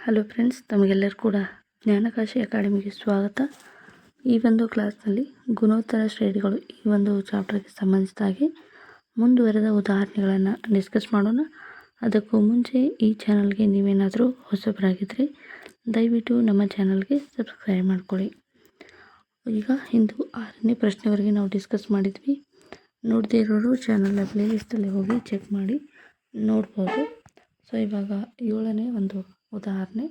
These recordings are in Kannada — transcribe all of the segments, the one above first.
ಹಲೋ ಫ್ರೆಂಡ್ಸ್ ತಮಗೆಲ್ಲರೂ ಕೂಡ ಜ್ಞಾನಕಾಶಿ ಅಕಾಡೆಮಿಗೆ ಸ್ವಾಗತ. ಈ ಒಂದು ಕ್ಲಾಸ್ನಲ್ಲಿ ಗುಣೋತ್ತರ ಶ್ರೇಣಿಗಳು ಈ ಒಂದು ಚಾಪ್ಟರ್ಗೆ ಸಂಬಂಧಿಸಿದ ಹಾಗೆ ಮುಂದುವರೆದ ಉದಾಹರಣೆಗಳನ್ನು ಡಿಸ್ಕಸ್ ಮಾಡೋಣ. ಅದಕ್ಕೂ ಮುಂಚೆ ಈ ಚಾನಲ್ಗೆ ನೀವೇನಾದರೂ ಹೊಸಬರಾಗಿದ್ದರೆ ದಯವಿಟ್ಟು ನಮ್ಮ ಚಾನಲ್ಗೆ ಸಬ್ಸ್ಕ್ರೈಬ್ ಮಾಡಿಕೊಳ್ಳಿ. ಈಗ ಇಂದು ಆರನೇ ಪ್ರಶ್ನೆವರೆಗೆ ನಾವು ಡಿಸ್ಕಸ್ ಮಾಡಿದ್ವಿ. ನೋಡದೇ ಇರೋರು ಚಾನಲ್ನ ಪ್ಲೇಲಿಸ್ಟಲ್ಲಿ ಹೋಗಿ ಚೆಕ್ ಮಾಡಿ ನೋಡ್ಬೋದು. ಸೊ ಇವಾಗ ಏಳನೇ ಒಂದು ಉದಾಹರಣೆ.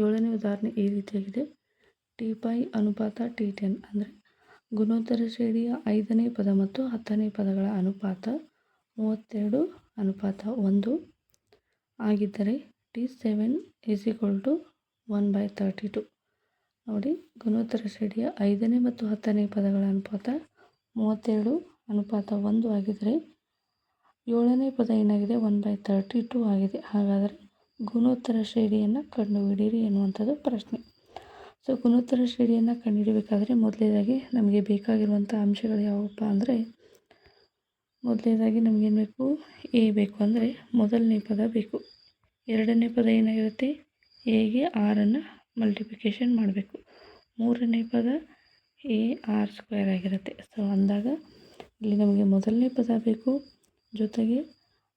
ಏಳನೇ ಉದಾಹರಣೆ ಈ ರೀತಿಯಾಗಿದೆ. ಟಿ ಪೈ ಅನುಪಾತ ಟಿ ಟೆನ್ ಅಂದರೆ ಗುಣೋತ್ತರ ಶ್ರೇಣಿಯ ಐದನೇ ಪದ ಮತ್ತು ಹತ್ತನೇ ಪದಗಳ ಅನುಪಾತ ಮೂವತ್ತೆರಡು ಅನುಪಾತ ಒಂದು ಆಗಿದ್ದರೆ T seven is equal to one by thirty two ನೋಡಿ, ಗುಣೋತ್ತರ ಶ್ರೇಣಿಯ ಐದನೇ ಮತ್ತು ಹತ್ತನೇ ಪದಗಳ ಅನುಪಾತ ಮೂವತ್ತೆರಡು ಅನುಪಾತ ಒಂದು ಆಗಿದ್ದರೆ ಏಳನೇ ಪದ ಏನಾಗಿದೆ? ಒನ್ ಬೈ ತರ್ಟಿ ಟು ಆಗಿದೆ. ಹಾಗಾದರೆ ಗುಣೋತ್ತರ ಶ್ರೇಣಿಯನ್ನು ಕಂಡುಹಿಡಿಯಿರಿ ಎನ್ನುವಂಥದ್ದು ಪ್ರಶ್ನೆ. ಸೊ ಗುಣೋತ್ತರ ಶ್ರೇಣಿಯನ್ನು ಕಂಡುಹಿಡಬೇಕಾದ್ರೆ ಮೊದಲನೇದಾಗಿ ನಮಗೆ ಬೇಕಾಗಿರುವಂಥ ಅಂಶಗಳು ಯಾವಪ್ಪ ಅಂದರೆ ಮೊದಲನೇದಾಗಿ ನಮಗೇನು ಬೇಕು? ಎ ಬೇಕು ಅಂದರೆ ಮೊದಲನೇ ಪದ ಬೇಕು. ಎರಡನೇ ಪದ ಏನಾಗಿರುತ್ತೆ? ಎಗೆ ಆರನ್ನು ಮಲ್ಟಿಪ್ಲಿಕೇಶನ್ ಮಾಡಬೇಕು. ಮೂರನೇ ಪದ ಎ ಆರ್ ಸ್ಕ್ವೇರ್ ಆಗಿರುತ್ತೆ. ಸೊ ಅಂದಾಗ ಇಲ್ಲಿ ನಮಗೆ ಮೊದಲನೇ ಪದ ಬೇಕು ಜೊತೆಗೆ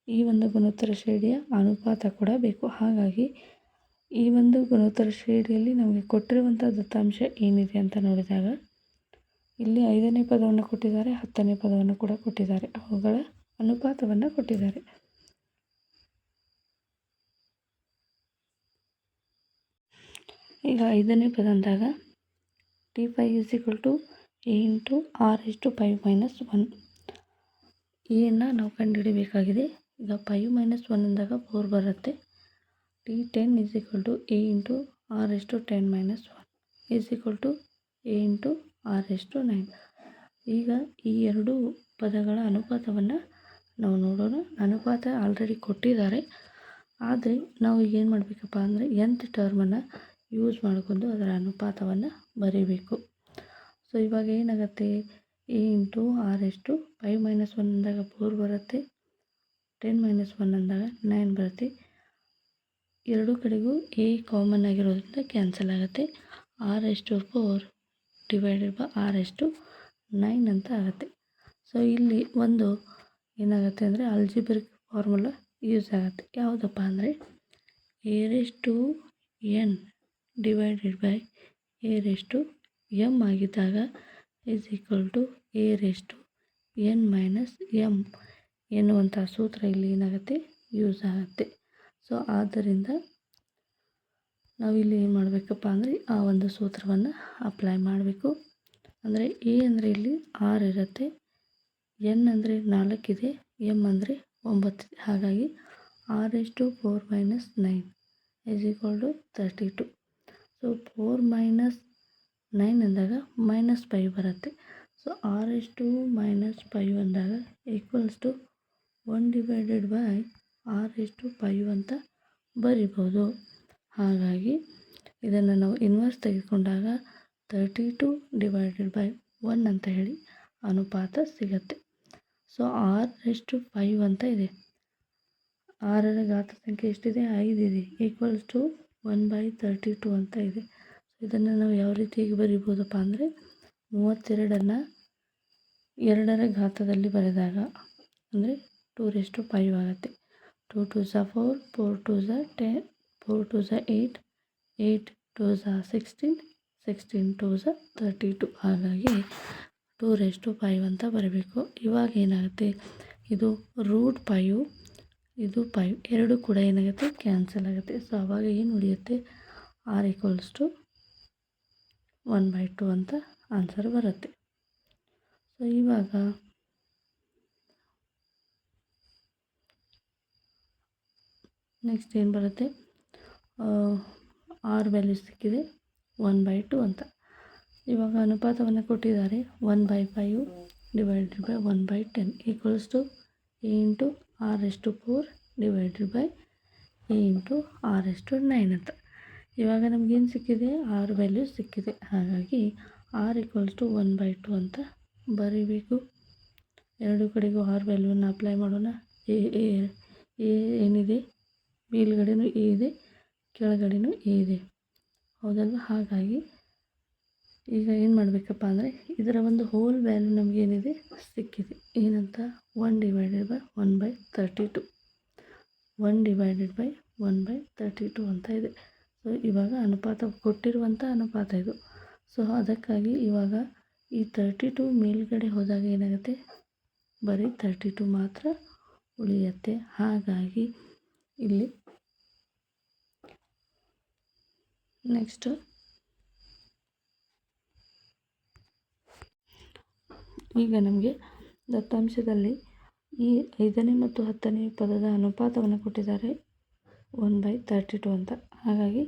ಈ ಒಂದು ಗುಣೋತ್ತರ ಶ್ರೇಣಿಯ ಅನುಪಾತ ಕೂಡ ಬೇಕು. ಹಾಗಾಗಿ ಈ ಒಂದು ಗುಣೋತ್ತರ ಶ್ರೇಣಿಯಲ್ಲಿ ನಮಗೆ ಕೊಟ್ಟಿರುವಂಥ ದತ್ತಾಂಶ ಏನಿದೆ ಅಂತ ನೋಡಿದಾಗ ಇಲ್ಲಿ ಐದನೇ ಪದವನ್ನು ಕೊಟ್ಟಿದ್ದಾರೆ, ಹತ್ತನೇ ಪದವನ್ನು ಕೂಡ ಕೊಟ್ಟಿದ್ದಾರೆ. ಅವುಗಳ ಅನುಪಾತವನ್ನು ಕೊಟ್ಟಿದ್ದಾರೆ. ಈಗ ಐದನೇ ಪದ ಅಂದಾಗ T five is equal to A into R is to five minus one. ಎನ್ನು ನಾವು ಕಂಡುಹಿಡಿಬೇಕಾಗಿದೆ ಈಗ ಫೈವ್ ಮೈನಸ್ ಒನ್ ಅಂದಾಗ ಫೋರ್ ಬರುತ್ತೆ. T ten is equal to A into R S to ten minus one is equal to A into R S to nine ಈಗ ಈ ಎರಡು ಪದಗಳ ಅನುಪಾತವನ್ನು ನಾವು ನೋಡೋಣ. ಅನುಪಾತ ಆಲ್ರೆಡಿ ಕೊಟ್ಟಿದ್ದಾರೆ. ಆದರೆ ನಾವು ಏನು ಮಾಡಬೇಕಪ್ಪ ಅಂದರೆ ಎಂತ್ ಟರ್ಮನ್ನು ಯೂಸ್ ಮಾಡಿಕೊಂಡು ಅದರ ಅನುಪಾತವನ್ನು ಬರೀಬೇಕು. ಸೊ ಇವಾಗ ಏನಾಗುತ್ತೆ? ಎ ಇಂಟು ಆರ್ ಎಷ್ಟು? ಫೈವ್ ಮೈನಸ್ ಒನ್ ಅಂದಾಗ ಫೋರ್ ಬರುತ್ತೆ. ಟೆನ್ ಮೈನಸ್ ಒನ್ ಅಂದಾಗ ನೈನ್ ಬರುತ್ತೆ. ಎರಡೂ ಕಡೆಗೂ ಎ ಕಾಮನ್ ಆಗಿರೋದ್ರಿಂದ ಕ್ಯಾನ್ಸಲ್ ಆಗುತ್ತೆ. ಆರ್ ಎಷ್ಟು ಫೋರ್ ಡಿವೈಡೆಡ್ ಬೈ ಆರ್ ಎಷ್ಟು? ನೈನ್ ಅಂತ ಆಗುತ್ತೆ. ಸೊ, ಇಲ್ಲಿ ಒಂದು ಏನಾಗುತ್ತೆ ಅಂದರೆ ಅಲ್ಜಿಬ್ರಿಕ್ ಫಾರ್ಮುಲಾ ಯೂಸ್ ಆಗುತ್ತೆ. ಯಾವುದಪ್ಪ ಅಂದರೆ ಏರೆಷ್ಟು ಎನ್ ಡಿವೈಡೆಡ್ ಬೈ ಏರೆಷ್ಟು ಎಂ ಆಗಿದ್ದಾಗ is equal to A raise to N minus M ಎನ್ನುವಂಥ ಸೂತ್ರ ಇಲ್ಲಿ ಏನಾಗುತ್ತೆ? ಯೂಸ್ ಆಗುತ್ತೆ. ಸೊ ಆದ್ದರಿಂದ ನಾವಿಲ್ಲಿ ಏನು ಮಾಡಬೇಕಪ್ಪ ಅಂದರೆ ಆ ಒಂದು ಸೂತ್ರವನ್ನು ಅಪ್ಲೈ ಮಾಡಬೇಕು. ಅಂದರೆ ಎ ಅಂದರೆ ಇಲ್ಲಿ ಆರು ಇರುತ್ತೆ. ಎನ್ ಅಂದರೆ ನಾಲ್ಕಿದೆ ಎಂ ಅಂದರೆ ಒಂಬತ್ತಿದೆ ಹಾಗಾಗಿ R to four minus nine is equal to thirty two so four minus nine ಅಂದಾಗ ಮೈನಸ್ ಫೈವ್ ಬರುತ್ತೆ. So R S to minus five ಅಂದಾಗ equals to one divided by R S to five ಅಂತ ಬರಿಬೋದು. ಹಾಗಾಗಿ ಇದನ್ನು ನಾವು ಇನ್ವರ್ಸ್ ತೆಗೆದುಕೊಂಡಾಗ thirty two divided by one ಅಂತ ಹೇಳಿ ಅನುಪಾತ ಸಿಗತ್ತೆ. So R S to five ಅಂತ ಇದೆ. ಆರರ ಗಾತ್ರ ಸಂಖ್ಯೆ ಎಷ್ಟಿದೆ? ಐದಿದೆ. Equals to one by thirty two ಅಂತ ಇದೆ. ಇದನ್ನು ನಾವು ಯಾವ ರೀತಿಯಾಗಿ ಬರಿಬೋದಪ್ಪ ಅಂದರೆ ಮೂವತ್ತೆರಡನ್ನು ಎರಡರ ಘಾತದಲ್ಲಿ ಬರೆದಾಗ ಅಂದರೆ ಟೂ ರೆಸ್ಟು ಫೈವ್ ಆಗುತ್ತೆ. Two to the four four to the ten, four to the eight eight to the sixteen sixteen to the thirty two. ಹಾಗಾಗಿ ಟೂ ರೆಸ್ಟು ಫೈವ್ ಅಂತ ಬರಬೇಕು. ಇವಾಗ ಏನಾಗುತ್ತೆ? ಇದು ರೂಟ್ ಫೈವ್, ಇದು ಫೈವ್, ಎರಡು ಕೂಡ ಏನಾಗುತ್ತೆ? ಕ್ಯಾನ್ಸಲ್ ಆಗುತ್ತೆ. ಸೊ, ಅವಾಗ ಏನು ಉಳಿಯುತ್ತೆ? R equals to one by two ಅಂತ ಆನ್ಸರ್ ಬರುತ್ತೆ. ಸೊ ಇವಾಗ ನೆಕ್ಸ್ಟ್ ಏನು ಬರುತ್ತೆ? ಆರ್ ವ್ಯಾಲ್ಯೂ ಸಿಕ್ಕಿದೆ, ಒನ್ ಬೈ ಟು ಅಂತ. ಇವಾಗ ಅನುಪಾತವನ್ನು ಕೊಟ್ಟಿದ್ದಾರೆ, one by five divided by one by ten equals to A into R S to four divided by A into R S to nine ಅಂತ. ಇವಾಗ ನಮಗೇನು ಸಿಕ್ಕಿದೆ? ಆರ್ ವ್ಯಾಲ್ಯೂ ಸಿಕ್ಕಿದೆ. ಹಾಗಾಗಿ R equals to one by two ಅಂತ ಬರೀಬೇಕು. ಎರಡು ಕಡೆಗೂ ಆರ್ ವ್ಯಾಲ್ಯೂನ ಅಪ್ಲೈ ಮಾಡೋಣ. ಎ ಏನಿದೆ? ಮೇಲ್ಗಡೆನೂ ಎ ಇದೆ, ಕೆಳಗಡೆನೂ ಎ ಇದೆ. ಹೌದಲ್ವ? ಹಾಗಾಗಿ ಈಗ ಏನು ಮಾಡಬೇಕಪ್ಪ ಅಂದರೆ ಇದರ ಒಂದು ಹೋಲ್ ವ್ಯಾಲ್ಯೂ ನಮಗೇನಿದೆ ಸಿಕ್ಕಿದೆ. ಏನಂತ? One divided by one by thirty two one divided by one by thirty two ಅಂತ ಇದೆ. ಇವಾಗ ಅನುಪಾತ ಕೊಟ್ಟಿರುವಂಥ ಅನುಪಾತ ಇದು. ಸೊ, ಅದಕ್ಕಾಗಿ ಇವಾಗ ಈ ತರ್ಟಿ ಟು ಮೇಲ್ಗಡೆ ಹೋದಾಗ ಏನಾಗುತ್ತೆ? ಬರೀ ತರ್ಟಿ ಟು ಮಾತ್ರ ಉಳಿಯುತ್ತೆ. ಹಾಗಾಗಿ ಇಲ್ಲಿ ನೆಕ್ಸ್ಟು ಈಗ ನಮಗೆ ದತ್ತಾಂಶದಲ್ಲಿ ಈ ಐದನೇ ಮತ್ತು ಹತ್ತನೇ ಪದದ ಅನುಪಾತವನ್ನು ಕೊಟ್ಟಿದ್ದಾರೆ. ಒನ್ ಬೈ ತರ್ಟಿ ಟು ಅಂತ. ಹಾಗಾಗಿ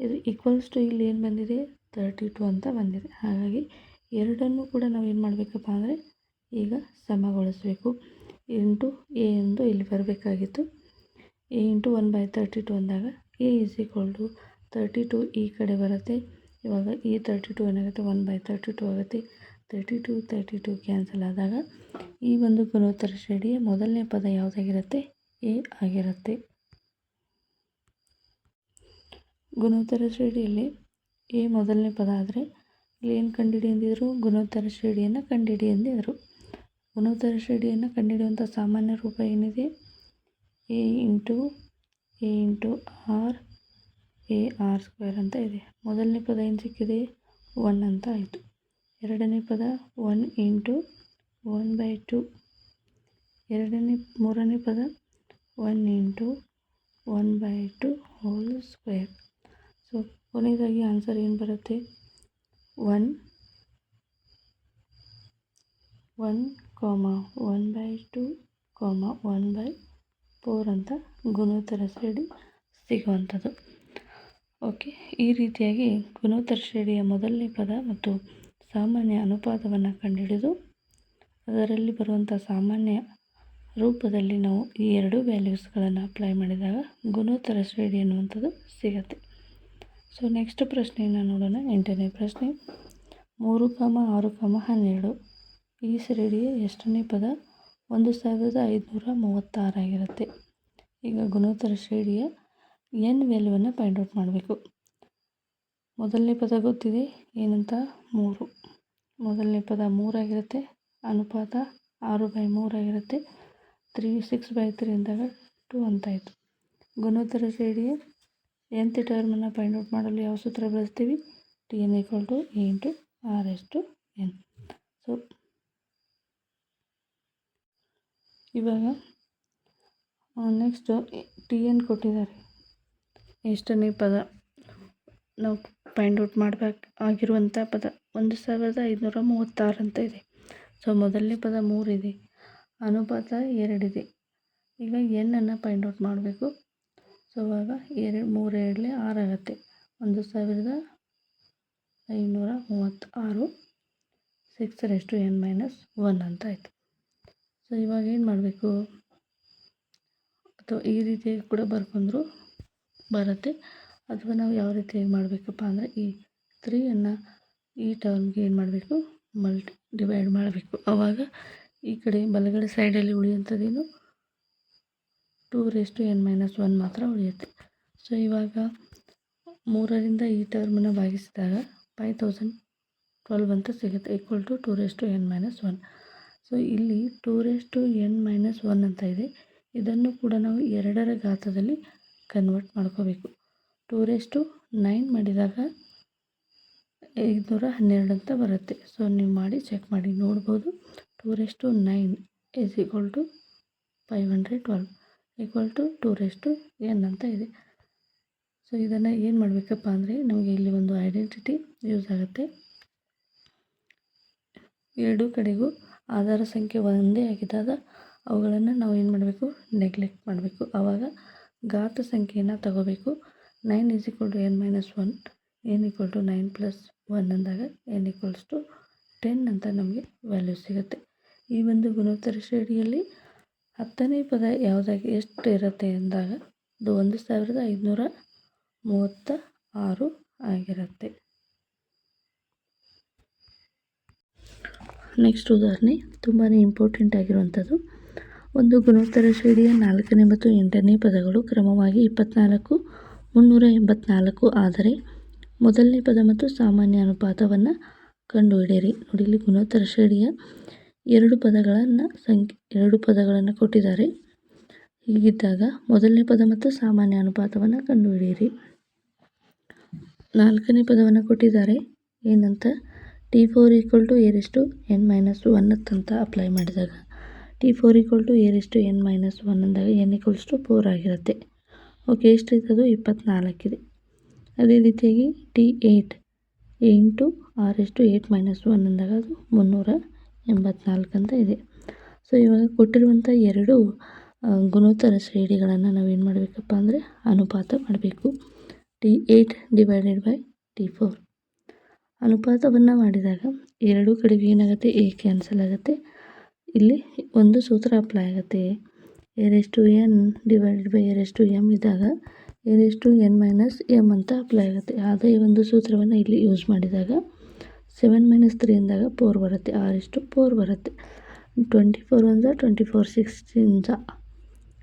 ಇದು ಈಕ್ವಲ್ಸ್ ಟು ಇಲ್ಲಿ ಏನು ಬಂದಿದೆ? ತರ್ಟಿ ಟು ಅಂತ ಬಂದಿದೆ. ಹಾಗಾಗಿ ಎರಡನ್ನು ಕೂಡ ನಾವು ಏನು ಮಾಡಬೇಕಪ್ಪ ಅಂದರೆ ಈಗ ಸಮಗೊಳಿಸಬೇಕು. ಇಂಟು ಎ ಎಂದು ಇಲ್ಲಿ ಬರಬೇಕಾಗಿತ್ತು. A into one by thirty two ಅಂದಾಗ A is equal to thirty two ಈ ಕಡೆ ಬರುತ್ತೆ. ಇವಾಗ ಎ ತರ್ಟಿ ಟು ಏನಾಗುತ್ತೆ? ಒನ್ ಬೈ ತರ್ಟಿ ಟು ಆಗುತ್ತೆ. Thirty two thirty two cancel ಆದಾಗ ಈ ಒಂದು ಗುಣೋತ್ತರ ಶ್ರೇಣಿಯ ಮೊದಲನೇ ಪದ ಯಾವುದಾಗಿರುತ್ತೆ? ಎ ಆಗಿರುತ್ತೆ. ಗುಣೋತ್ತರ ಶ್ರೇಣಿಯಲ್ಲಿ ಎ ಮೊದಲನೇ ಪದ ಆದರೆ ಇಲ್ಲಿ ಏನು ಕಂಡುಹಿಡಿ ಎಂದಿದ್ರು ಗುಣೋತ್ತರ ಶ್ರೇಣಿಯನ್ನು ಕಂಡುಹಿಡಿ ಎಂದಿದ್ರು ಗುಣೋತ್ತರ ಶ್ರೇಣಿಯನ್ನು ಕಂಡುಹಿಡಿಯುವಂಥ ಸಾಮಾನ್ಯ ರೂಪ ಏನಿದೆ? A into A into R, A R square ಅಂತ ಇದೆ. ಮೊದಲನೇ ಪದ ಏನು ಸಿಕ್ಕಿದೆ? ಒನ್ ಅಂತ ಆಯಿತು. ಎರಡನೇ ಪದ one into one by two. ಎರಡನೇ, ಮೂರನೇ ಪದ one into one by two whole square. So ಕೊನೆಯದಾಗಿ ಆನ್ಸರ್ ಏನು ಬರುತ್ತೆ? One one comma one by two comma one by four ಅಂತ ಗುಣೋತ್ತರ ಶ್ರೇಣಿ ಸಿಗುವಂಥದ್ದು. ಓಕೆ ಈ ರೀತಿಯಾಗಿ ಗುಣೋತ್ತರ ಶ್ರೇಣಿಯ ಮೊದಲನೇ ಪದ ಮತ್ತು ಸಾಮಾನ್ಯ ಅನುಪಾತವನ್ನು ಕಂಡುಹಿಡಿದು, ಅದರಲ್ಲಿ ಬರುವಂಥ ಸಾಮಾನ್ಯ ರೂಪದಲ್ಲಿ ನಾವು ಈ ಎರಡು ವ್ಯಾಲ್ಯೂಸ್ಗಳನ್ನು ಅಪ್ಲೈ ಮಾಡಿದಾಗ ಗುಣೋತ್ತರ ಶ್ರೇಣಿ ಅನ್ನುವಂಥದ್ದು ಸಿಗುತ್ತೆ. ಸೊ ನೆಕ್ಸ್ಟ್ ಪ್ರಶ್ನೆಯನ್ನು ನೋಡೋಣ. ಎಂಟನೇ ಪ್ರಶ್ನೆ. ಮೂರು ಕಾಮ ಆರು ಕಾಮ ಹನ್ನೆರಡು. ಈ ಶ್ರೇಣಿಯ ಎಷ್ಟನೇ ಪದ? ಒಂದು ಸಾವಿರದ ಐದುನೂರ ಮೂವತ್ತಾರಾಗಿರುತ್ತೆ ಈಗ ಗುಣೋತ್ತರ ಶ್ರೇಡಿಯ ಎನ್ ವ್ಯಾಲ್ಯೂವನ್ನು ಔಟ್ ಮಾಡಬೇಕು. ಮೊದಲನೇ ಪದ ಗೊತ್ತಿದೆ? ಏನಂತ? ಮೂರು. ಮೊದಲನೇ ಪದ ಮೂರಾಗಿರುತ್ತೆ ಅನುಪಾತ ಆರು ಬೈ ಮೂರಾಗಿರುತ್ತೆ ತ್ರೀ ಸಿಕ್ಸ್ ಬೈ ತ್ರೀ ಅಂದಾಗ ಟು ಅಂತಾಯಿತು ಗುಣೋತ್ತರ ಶ್ರೇಣಿಯ ಎಂಥ ಟರ್ಮನ್ನು ಫೈಂಡ್ ಔಟ್ ಮಾಡಲು ಯಾವ ಸೂತ್ರ ಬಳಸ್ತೀವಿ? T N equal to A into R S to N so ಇವಾಗ ನೆಕ್ಸ್ಟು ಟಿ ಎನ್ ಕೊಟ್ಟಿದ್ದಾರೆ. ಎಷ್ಟನೇ ಪದ ನಾವು ಫೈಂಡ್ ಔಟ್ ಮಾಡಬೇಕು ಆಗಿರುವಂಥ ಪದ ಒಂದು ಸಾವಿರದ ಐದುನೂರ ಮೂವತ್ತಾರು ಅಂತ ಇದೆ. ಸೊ ಮೊದಲನೇ ಪದ ಮೂರಿದೆ ಅನುಪಾತ ಎರಡಿದೆ ಈಗ ಎನ್ನನ್ನು ಫೈಂಡ್ ಔಟ್ ಮಾಡಬೇಕು. ಸೊ ಅವಾಗ ಎರಡು ಮೂರು ಎರಡಲೇ ಆಗುತ್ತೆ. ಒಂದು ಸಾವಿರದ ಐನೂರ ಮೂವತ್ತಾರು. Six raise to N minus one ಅಂತ ಆಯಿತು ಸೊ ಇವಾಗ ಏನು ಮಾಡಬೇಕು? ಅಥವಾ ಈ ರೀತಿಯಾಗಿ ಕೂಡ ಬರ್ಕೊಂಡ್ರು ಬರುತ್ತೆ. ಅಥವಾ ನಾವು ಯಾವ ರೀತಿಯಾಗಿ ಮಾಡಬೇಕಪ್ಪ ಅಂದರೆ ಈ ತ್ರೀಯನ್ನು ಈ ಟರ್ಮ್ಗೆ ಏನು ಮಾಡಬೇಕು? ಮಲ್ಟಿ ಡಿವೈಡ್ ಮಾಡಬೇಕು. ಆವಾಗ ಈ ಕಡೆ ಬಲಗಡೆ ಸೈಡಲ್ಲಿ ಉಳಿಯುವಂಥದ್ದೇನು? Two raise N minus one ಮಾತ್ರ ಉಳಿಯುತ್ತೆ. ಸೊ ಇವಾಗ ಮೂರರಿಂದ ಈ ಟರ್ಮನ್ನು ಭಾಗಿಸಿದಾಗ ಫೈವ್ ತೌಸಂಡ್ ಟ್ವೆಲ್ವ್ ಅಂತ ಸಿಗುತ್ತೆ equal to two raise to N minus one. So ಇಲ್ಲಿ two raise to N minus one ಅಂತ ಇದೆ. ಇದನ್ನು ಕೂಡ ನಾವು ಎರಡರ ಘಾತದಲ್ಲಿ ಕನ್ವರ್ಟ್ ಮಾಡ್ಕೋಬೇಕು. ಟೂ ರೇಸ್ ಟು ನೈನ್ ಮಾಡಿದಾಗ ಐದುನೂರ ಹನ್ನೆರಡು ಅಂತ ಬರುತ್ತೆ. ಸೊ ನೀವು ಮಾಡಿ ಚೆಕ್ ಮಾಡಿ, ನೋಡ್ಬೋದು. Two raise to nine is equal to five hundred twelve equal to two raise N ಅಂತ ಇದೆ. ಸೊ ಇದನ್ನು ಏನು ಮಾಡಬೇಕಪ್ಪ ಅಂದರೆ ನಮಗೆ ಇಲ್ಲಿ ಒಂದು ಐಡೆಂಟಿಟಿ ಯೂಸ್ ಆಗುತ್ತೆ. ಎರಡೂ ಕಡೆಗೂ ಆಧಾರ ಸಂಖ್ಯೆ ಒಂದೇ ಆಗಿದ್ದಾಗ ಅವುಗಳನ್ನು ನಾವು ಏನು ಮಾಡಬೇಕು? ನೆಗ್ಲೆಕ್ಟ್ ಮಾಡಬೇಕು. ಆವಾಗ ಗಾತ್ರ ಸಂಖ್ಯೆಯನ್ನು ತಗೋಬೇಕು. Nine is equal to N minus one N equal to nine plus one ಅಂದಾಗ ಎನ್ ಈಕ್ವಲ್ಸ್ ಟು ಟೆನ್ ಅಂತ ನಮಗೆ ವ್ಯಾಲ್ಯೂ ಸಿಗುತ್ತೆ. ಈ ಒಂದು ಗುಣೋತ್ತರ ಶ್ರೇಣಿಯಲ್ಲಿ ಹತ್ತನೇ ಪದ ಯಾವುದಾಗಿ ಎಷ್ಟು ಇರುತ್ತೆ ಅಂದಾಗ ಅದು ಒಂದು ಸಾವಿರದ ಐದುನೂರ ಮೂವತ್ತ ಆರು ಆಗಿರುತ್ತೆ. ನೆಕ್ಸ್ಟ್ ಉದಾಹರಣೆ. ತುಂಬಾ ಇಂಪಾರ್ಟೆಂಟ್ ಆಗಿರುವಂಥದ್ದು. ಒಂದು ಗುಣೋತ್ತರ ಶ್ರೇಣಿಯ ನಾಲ್ಕನೇ ಮತ್ತು ಎಂಟನೇ ಪದಗಳು ಕ್ರಮವಾಗಿ ಇಪ್ಪತ್ನಾಲ್ಕು, ಮುನ್ನೂರ ಎಂಬತ್ನಾಲ್ಕು ಆದರೆ ಮೊದಲನೇ ಪದ ಮತ್ತು ಸಾಮಾನ್ಯ ಅನುಪಾತವನ್ನು ಕಂಡುಹಿಡಿಯಿರಿ. ನೋಡಿ, ಇಲ್ಲಿ ಗುಣೋತ್ತರ ಶ್ರೇಣಿಯ ಎರಡು ಪದಗಳನ್ನು ಸಂಖ್ಯೆ, ಎರಡು ಪದಗಳನ್ನು ಕೊಟ್ಟಿದ್ದಾರೆ. ಹೀಗಿದ್ದಾಗ ಮೊದಲನೇ ಪದ ಮತ್ತು ಸಾಮಾನ್ಯ ಅನುಪಾತವನ್ನು ಕಂಡುಹಿಡಿಯಿರಿ. ನಾಲ್ಕನೇ ಪದವನ್ನು ಕೊಟ್ಟಿದ್ದಾರೆ. ಏನಂತ? ಟಿ ಫೋರ್ ಈಕ್ವಲ್ ಟು ಏರೆಷ್ಟು ಎನ್ ಮೈನಸ್ ಒನ್ ಅಂತ ಅಪ್ಲೈ ಮಾಡಿದಾಗ ಟಿ ಫೋರ್ ಈಕ್ವಲ್ ಟು ಏರೆಷ್ಟು ಎನ್ ಮೈನಸ್ ಒನ್ ಅಂದಾಗ ಎನ್ ಈಕ್ವಲ್ಸ್ ಟು ಫೋರ್ ಆಗಿರುತ್ತೆ. ಓಕೆ ಎಷ್ಟೈತೆ ಅದು ಇಪ್ಪತ್ತ್ನಾಲ್ಕಿದೆ ಅದೇ ರೀತಿಯಾಗಿ ಟಿ ಏಯ್ಟ್ ಎಂಟು ಆರ್ ಎಷ್ಟು ಏಯ್ಟ್ ಮೈನಸ್ ಒನ್ ಅಂದಾಗ ಅದು ಮುನ್ನೂರ ಎಂಬತ್ನಾಲ್ಕು ಅಂತ ಇದೆ. ಸೊ ಇವಾಗ ಕೊಟ್ಟಿರುವಂಥ ಎರಡು ಗುಣೋತ್ತರ ಶ್ರೇಣಿಗಳನ್ನು ನಾವೇನು ಮಾಡಬೇಕಪ್ಪ ಅಂದರೆ ಅನುಪಾತ ಮಾಡಬೇಕು. T eight divided by T four. ಅನುಪಾತವನ್ನು ಮಾಡಿದಾಗ ಎರಡೂ ಕಡೆಗೆ ಏನಾಗುತ್ತೆ? ಎ ಕ್ಯಾನ್ಸಲ್ ಆಗುತ್ತೆ. ಇಲ್ಲಿ ಒಂದು ಸೂತ್ರ ಅಪ್ಲೈ ಆಗುತ್ತೆ. ಏರೆಷ್ಟು ಎನ್ ಡಿವೈಡೆಡ್ ಬೈ ಏರೆಷ್ಟು ಎಂ ಇದ್ದಾಗ ಏರೆಷ್ಟು ಎನ್ ಮೈನಸ್ ಎಂ ಅಂತ ಅಪ್ಲೈ ಆಗುತ್ತೆ. ಅದೇ ಒಂದು ಸೂತ್ರವನ್ನು ಇಲ್ಲಿ ಯೂಸ್ ಮಾಡಿದಾಗ ಸೆವೆನ್ ಮೈನಸ್ ತ್ರೀ ಅಂದಾಗ ಫೋರ್ ಬರುತ್ತೆ, ಆರ್ ಇಷ್ಟು ಫೋರ್ ಬರುತ್ತೆ. ಟ್ವೆಂಟಿ ಫೋರ್ ಒಂದ ಟ್ವೆಂಟಿ ಫೋರ್ ಸಿಕ್ಸ್ಟೀನ್ಸ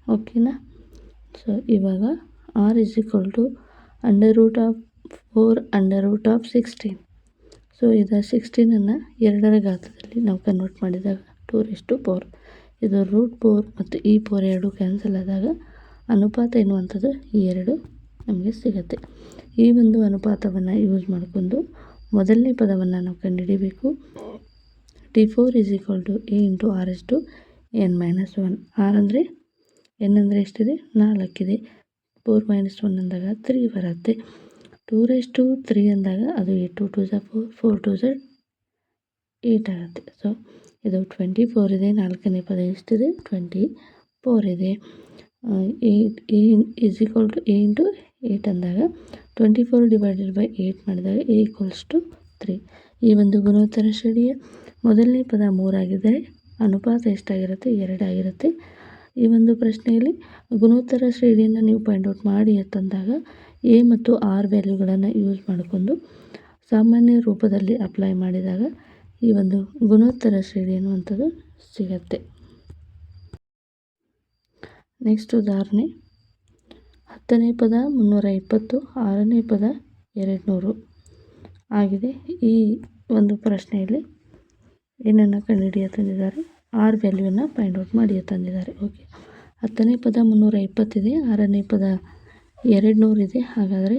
ಓಕೆನಾ ಸೊ ಇವಾಗ R is equal to under root of four under root of sixteen so ಇದು ಸಿಕ್ಸ್ಟೀನನ್ನು ಎರಡರ ಘಾತದಲ್ಲಿ ನಾವು ಕನ್ವರ್ಟ್ ಮಾಡಿದಾಗ ಟೂರ್ ಇಷ್ಟು ಫೋರ್ ಇದು ರೂಟ್ ಫೋರ್ ಮತ್ತು ಈ ಫೋರ್ ಎರಡು ಕ್ಯಾನ್ಸಲ್ ಆದಾಗ ಅನುಪಾತ ಎನ್ನುವಂಥದ್ದು ಈ ಎರಡು ನಮಗೆ ಸಿಗುತ್ತೆ. ಈ ಒಂದು ಅನುಪಾತವನ್ನು ಯೂಸ್ ಮಾಡಿಕೊಂಡು ಮೊದಲನೇ ಪದವನ್ನು ನಾವು ಕಂಡುಹಿಡಿಬೇಕು T four is equal to A into R S to N minus one R ಅಂದರೆ ಎನ್ ಅಂದರೆ ಎಷ್ಟಿದೆ? ನಾಲ್ಕಿದೆ. ಫೋರ್ ಮೈನಸ್ ಒನ್ ಅಂದಾಗ ತ್ರೀ ಬರುತ್ತೆ. ಟೂ ರೇಸ್ ಟು ತ್ರೀ ಅಂದಾಗ ಅದು eight two to the four four to the eight ಆಗುತ್ತೆ. ಸೊ ಇದು ಟ್ವೆಂಟಿ ಫೋರ್ ಇದೆ. ನಾಲ್ಕನೇ ಪದ ಎಷ್ಟಿದೆ? ಟ್ವೆಂಟಿ ಫೋರ್ ಇದೆ eight A is equal to A into eight ಅಂದಾಗ twenty four divided by eight ಮಾಡಿದಾಗ ಎ ಈಕ್ವಲ್ಸ್ ಟು ತ್ರೀ ಈ ಒಂದು ಗುಣೋತ್ತರ ಶ್ರೇಣಿಯ ಮೊದಲನೇ ಪದ ಮೂರಾಗಿದ್ದರೆ ಅನುಪಾತ ಎಷ್ಟಾಗಿರುತ್ತೆ? ಎರಡಾಗಿರುತ್ತೆ ಈ ಒಂದು ಪ್ರಶ್ನೆಯಲ್ಲಿ ಗುಣೋತ್ತರ ಶ್ರೇಣಿಯನ್ನು ನೀವು ಫೈಂಡ್ ಔಟ್ ಮಾಡಿ ಅಂತಂದಾಗ ಎ ಮತ್ತು ಆರ್ ವ್ಯಾಲ್ಯೂಗಳನ್ನು ಯೂಸ್ ಮಾಡಿಕೊಂಡು ಸಾಮಾನ್ಯ ರೂಪದಲ್ಲಿ ಅಪ್ಲೈ ಮಾಡಿದಾಗ ಈ ಒಂದು ಗುಣೋತ್ತರ ಶ್ರೇಣಿ ಅನ್ನುವಂಥದ್ದು ಸಿಗತ್ತೆ. ನೆಕ್ಸ್ಟ್ ಉದಾಹರಣೆ. ಹತ್ತನೇ ಪದ, ಮುನ್ನೂರ ಇಪ್ಪತ್ತು, ಆರನೇ ಪದ ಎರಡು ನೂರು ಆಗಿದೆ. ಈ ಒಂದು ಪ್ರಶ್ನೆಯಲ್ಲಿ ಏನನ್ನು ಕಂಡುಹಿಡಿಯ ತಂದಿದ್ದಾರೆ? ಆರ್ ಫೈಂಡ್ ಔಟ್ ಮಾಡಿ ತಂದಿದ್ದಾರೆ. ಓಕೆ ಹತ್ತನೇ ಪದ ಮುನ್ನೂರ ಇಪ್ಪತ್ತಿದೆ, ಆರನೇ ಪದ ಎರಡುನೂರಿದೆ ಹಾಗಾದರೆ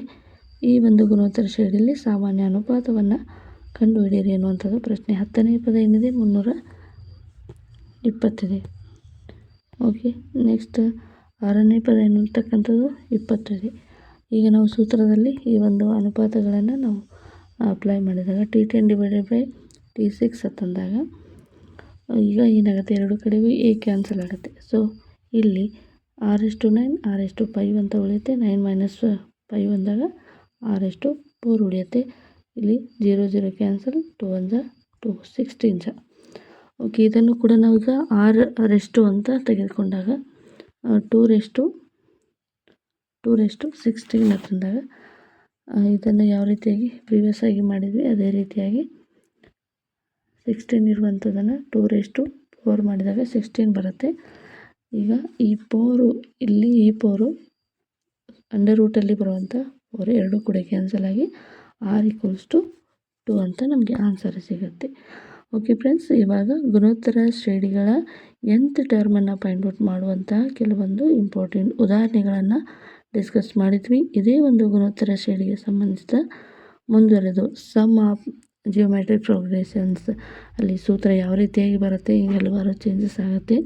ಈ ಒಂದು ಗುಣೋತ್ತರ ಶೈಲಿಯಲ್ಲಿ ಸಾಮಾನ್ಯ ಅನುಪಾತವನ್ನು ಕಂಡುಹಿಡಿಯಿರಿ ಅನ್ನುವಂಥದ್ದು ಪ್ರಶ್ನೆ. ಹತ್ತನೇ ಪದ ಏನಿದೆ? ಮುನ್ನೂರ ಇಪ್ಪತ್ತಿದೆ. ಓಕೆ ನೆಕ್ಸ್ಟ್ ಆರನೇ ಪದ ಎನ್ನುತಕ್ಕಂಥದ್ದು ಇಪ್ಪತ್ತೈದು ಈಗ ನಾವು ಸೂತ್ರದಲ್ಲಿ ಈ ಒಂದು ಅನುಪಾತಗಳನ್ನು ನಾವು ಅಪ್ಲೈ ಮಾಡಿದಾಗ T ten divided by T six ಅಂತಂದಾಗ ಈಗ ಏನಾಗುತ್ತೆ ಎರಡು ಕಡೆಗೂ ಎ ಕ್ಯಾನ್ಸಲ್ ಆಗುತ್ತೆ. ಸೊ ಇಲ್ಲಿ R S to nine R S to five ಅಂತ ಉಳಿಯುತ್ತೆ. ನೈನ್ ಮೈನಸ್ ಫೈವ್ ಅಂದಾಗ ಆರ್ ಎಸ್ ಟು ಫೋರ್ ಉಳಿಯುತ್ತೆ. ಇಲ್ಲಿ zero zero cancel two one ಜ ಟು ಸಿಕ್ಸ್ಟೀನ್ ಜ ಓಕೆ ಇದನ್ನು ಕೂಡ ನಾವೀಗ ಆರ್ ಎಷ್ಟು ಅಂತ ತೆಗೆದುಕೊಂಡಾಗ two raised to two raised to sixteen ಅಂತಂದಾಗ ಇದನ್ನು ಯಾವ ರೀತಿಯಾಗಿ ಪ್ರೀವಿಯಸ್ ಆಗಿ ಮಾಡಿದ್ವಿ? ಅದೇ ರೀತಿಯಾಗಿ ಸಿಕ್ಸ್ಟೀನ್ ಇರುವಂಥದ್ದನ್ನು ಟೂ ರೆಸ್ಟು ಫೋರ್ ಮಾಡಿದಾಗ ಸಿಕ್ಸ್ಟೀನ್ ಬರುತ್ತೆ. ಈಗ ಈ ಪೋರು ಇಲ್ಲಿ ಈ ಪೋರು ಅಂಡರ್ ರೂಟಲ್ಲಿ ಬರುವಂಥ ಫೋರ್ ಎರಡು ಕೂಡ ಕ್ಯಾನ್ಸಲ್ ಆಗಿ ಆರ್ ಈಕ್ವಲ್ಸ್ ಟು ಟು ಅಂತ ನಮಗೆ ಆನ್ಸರ್ ಸಿಗುತ್ತೆ. ಓಕೆ ಫ್ರೆಂಡ್ಸ್ ಇವಾಗ ಗುಣೋತ್ತರ ಶ್ರೇಣಿಗಳ ಎಂತ್ ಟರ್ಮನ್ನು ಫೈಂಡ್ ಔಟ್ ಮಾಡುವಂಥ ಕೆಲವೊಂದು ಇಂಪಾರ್ಟೆಂಟ್ ಉದಾಹರಣೆಗಳನ್ನು ಡಿಸ್ಕಸ್ ಮಾಡಿದ್ವಿ. ಇದೇ ಒಂದು ಗುಣೋತ್ತರ ಶ್ರೇಣಿಗೆ ಸಂಬಂಧಿಸಿದ ಮುಂದುವರೆದು ಸಮ್ ಆಫ್ ಜಿಯೋಮೆಟ್ರಿಕ್ ಪ್ರೋಗ್ರೆಷನ್ಸ್ ಅಲ್ಲಿ ಸೂತ್ರ ಯಾವ ರೀತಿಯಾಗಿ ಬರುತ್ತೆ ಹಿಂಗೆ ಹಲವಾರು ಚೇಂಜಸ್ ಆಗುತ್ತೆ.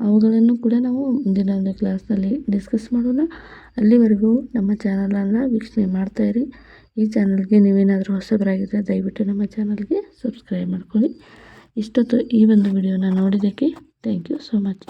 ಅವುಗಳನ್ನು ಕೂಡ ನಾವು ಮುಂದಿನ ಒಂದು ಕ್ಲಾಸ್ನಲ್ಲಿ ಡಿಸ್ಕಸ್ ಮಾಡೋಣ. ಅಲ್ಲಿವರೆಗೂ ನಮ್ಮ ಚಾನಲನ್ನು ವೀಕ್ಷಣೆ ಮಾಡ್ತಾಯಿರಿ ಈ ಚಾನಲ್ಗೆ ನೀವೇನಾದರೂ ಹೊಸಬರಾಗಿದ್ದರೆ ದಯವಿಟ್ಟು ನಮ್ಮ ಚಾನಲ್ಗೆ ಸಬ್ಸ್ಕ್ರೈಬ್ ಮಾಡ್ಕೊಳ್ಳಿ. ಇಷ್ಟೊತ್ತು ಈ ಒಂದು ವಿಡಿಯೋನ ನೋಡಿದ್ದಕ್ಕೆ ಥ್ಯಾಂಕ್ ಯು ಸೋ ಮಚ್